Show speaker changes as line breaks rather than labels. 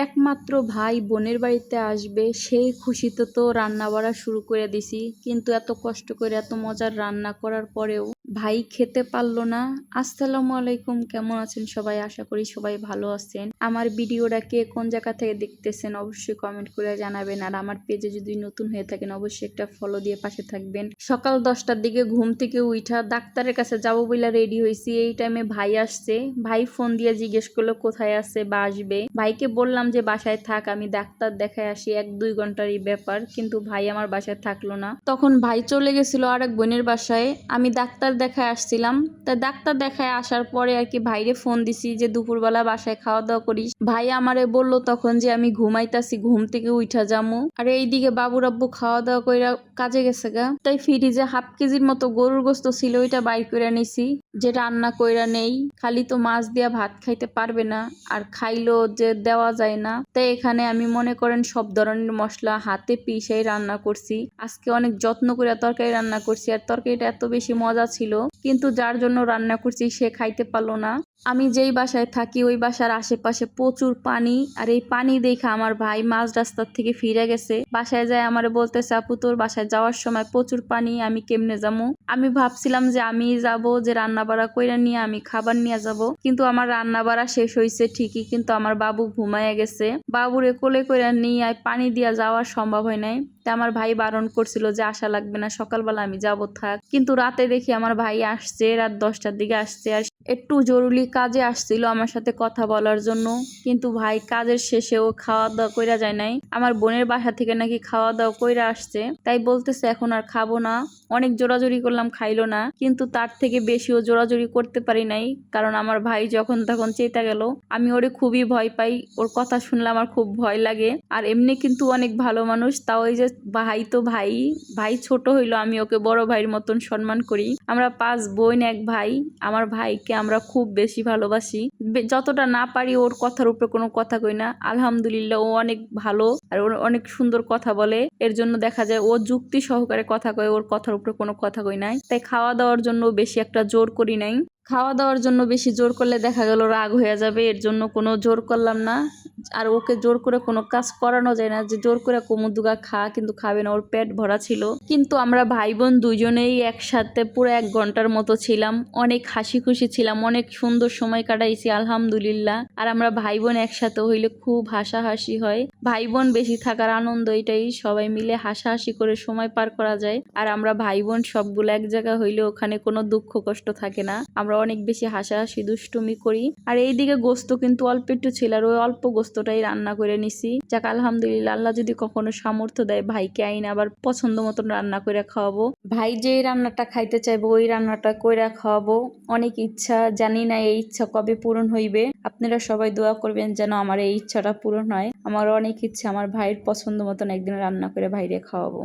একমাত্র ভাই বোনের বাড়িতে আসবে, সেই খুশিতে তো রান্না বাড়া শুরু করে দিছি। কিন্তু এত কষ্ট করে এত মজার রান্না করার পরেও ভাই খেতে পারল না। আসসালামু আলাইকুম, কেমন আছেন সবাই? আশা করি সবাই ভালো আছেন। আমার ভিডিওটা কে কোন জায়গা থেকে দেখতেছেন অবশ্যই কমেন্ট করে জানাবেন। আর আমার পেজে যদি নতুন হয়ে থাকেন, অবশ্যই একটা ফলো দিয়ে পাশে থাকবেন। সকাল দশটার দিকে ঘুম থেকে উঠা ডাক্তারের কাছে যাব বলে রেডি হয়েছি এই টাইমে ভাই আসছে। ভাই ফোন দিয়ে জিজ্ঞেস করল, কোথায় আছে বা আসবে? ভাইকে বললাম যে, বাসায় থাক, আমি ডাক্তার দেখায় আসি। এক, দুই ঘন্টারই ব্যাপার। কিন্তু ভাই আমার বাসায় থাকল না। তখন ভাই চলে গেছিল আর এক বোনের বাসায়। আমি ডাক্তার দেখায় আসছিলাম। তা ডাক্তার দেখায় আসার পরে আর কি ভাইরে ফোন দিছি যে, দুপুরবেলা বাসায় খাওয়া দাওয়া করিস। ভাই আমারে বলল তখন যে, আমি ঘুমাইতাছি, ঘুম থেকে উঠা যামু। আর এইদিকে বাবুর আব্বু খাওয়া দাওয়া কইরা কাজে গেছে গা। তাই ফ্রিজে হাফ কেজির মতো গরুর গোস্ত ছিল, ওইটা বাইর করে নিছি যে, রান্না কইরা নেই। খালি তো মাছ দিয়া ভাত খাইতে পারবে না, আর খাইলো যে, দেওয়া যায় না। তাই এখানে আমি মনে করেন সব ধরনের মশলা হাতে পিষেই রান্না করছি। আজকে অনেক যত্ন করে তরকারি রান্না করছি, আর তরকারিটা এত বেশি মজা ছিল কিন্তু যার জন্য রান্না করছি সে খাইতে পারল না। আমি যেই বাসায় থাকি, ওই বাসার আশেপাশে প্রচুর পানি। আর এই পানি দেখে আমার ভাই মাঝ রাস্তার থেকে ফিরে গেছে। বাসায় যায় আমার বলতেছে, আপু, তোর বাসায় যাওয়ার সময় প্রচুর পানি, আমি কেমনে যাব? আমি ভাবছিলাম যে আমি যাব, যে রান্না বাড়া কইরা নিয়ে আমি খাবার নিয়ে যাব। কিন্তু আমার রান্না বাড়া শেষ হয়েছে ঠিকই, কিন্তু আমার বাবু ঘুমায় গেছে। বাবুরে কোলে কইরা নিয়ে পানি দিয়া যাওয়া সম্ভব হয় নাই। তা আমার ভাই বারণ করছিল যে আসা লাগবে না, সকালবেলা আমি যাব থাক। কিন্তু রাতে দেখি আমার ভাই আসছে, রাত দশটার দিকে আসছে। আর একটু জরুরি কাজে আসছিল আমার সাথে কথা বলার জন্য। কিন্তু ভাই কাজের শেষেও খাওয়া দাওয়া কইরা যায় নাই। আমার বোনের বাসা থেকে নাকি খাওয়া দাওয়া কইরা আসছে। তাই বলতেছে, এখন আর খাব না। অনেক জোরাজুরি করলাম, খাইলো না। কিন্তু তার থেকে বেশি বেশিও জোরাজুরি করতে পারি নাই। কারণ আমার ভাই যখন তখন চেতা গেল। আমি ওরে খুবই ভয় পাই। ওর কথা শুনলে আমার খুব ভয় লাগে। আর এমনি কিন্তু অনেক ভালো মানুষ। তাও ওই যে ভাই তো ভাই। ভাই ছোট হইল, আমি ওকে বড় ভাইয়ের মতন সম্মান করি। আমরা পাঁচ বোন, এক ভাই। আমার ভাইকে আমরা খুব বেশি ভালোবাসি। যতটা না পারি ওর কথার উপরে কোনো কথা কই না। আলহামদুলিল্লাহ ও অনেক ভালো আর ওর অনেক সুন্দর কথা বলে। এর জন্য দেখা যায় ও যুক্তি সহকারে কথা কয়, ওর কথার উপরে কোনো কথা কই নাই। তাই খাওয়া দাওয়ার জন্য বেশি একটা জোর করি নাই। খাওয়া দাওয়ার জন্য বেশি জোর করলে দেখা গেল রাগ হয়ে যাবে, এর জন্য কোনো জোর করলাম না। আর ওকে জোর করে কোনো কাজ করানো যায় না, যে জোর করে কুমুদুগা খা, কিন্তু খাবে না, ওর পেট ভরা ছিল। কিন্তু আমরা ভাই বোন দুজনেই একসাথে পুরো এক ঘণ্টার মতো ছিলাম, অনেক হাসি খুশি ছিলাম, অনেক সুন্দর সময় কাটাইছি, আলহামদুলিল্লাহ। আর আমরা ভাই বোন একসাথে হইলে খুব হাসাহাসি হয়। ভাই বোন বেশি থাকার আনন্দ এটাই, সবাই মিলে হাসাহাসি করে সময় পার করা যায়। আর আমরা ভাই বোন সবগুলো এক জায়গা হইলে ওখানে কোনো দুঃখ কষ্ট থাকে না। আমরা অনেক বেশি হাসাহাসি, দুষ্টুমি করি। আর এইদিকে গোস্ত কিন্তু অল্প একটু ছিল আর ওই অল্প গোস্তটাই রান্না করে নিছি। যাক, আলহামদুলিল্লাহ, আল্লাহ যদি কখনো সামর্থ্য দেয়, ভাইকে আইন আবার পছন্দ মতন রান্না করে খাওয়াবো। ভাই যে রান্নাটা খাইতে চাইব, ওই রান্নাটা কইরা খাওয়াবো। অনেক ইচ্ছা, জানি না এই ইচ্ছা কবে পূরণ হইবে। আপনারা সবাই দোয়া করবেন যেন আমার এই ইচ্ছাটা পূরণ হয়। আমার অনেক ইচ্ছা আমার ভাইয়ের পছন্দ মতন একদিন রান্না করে ভাইরে খাওয়াবো।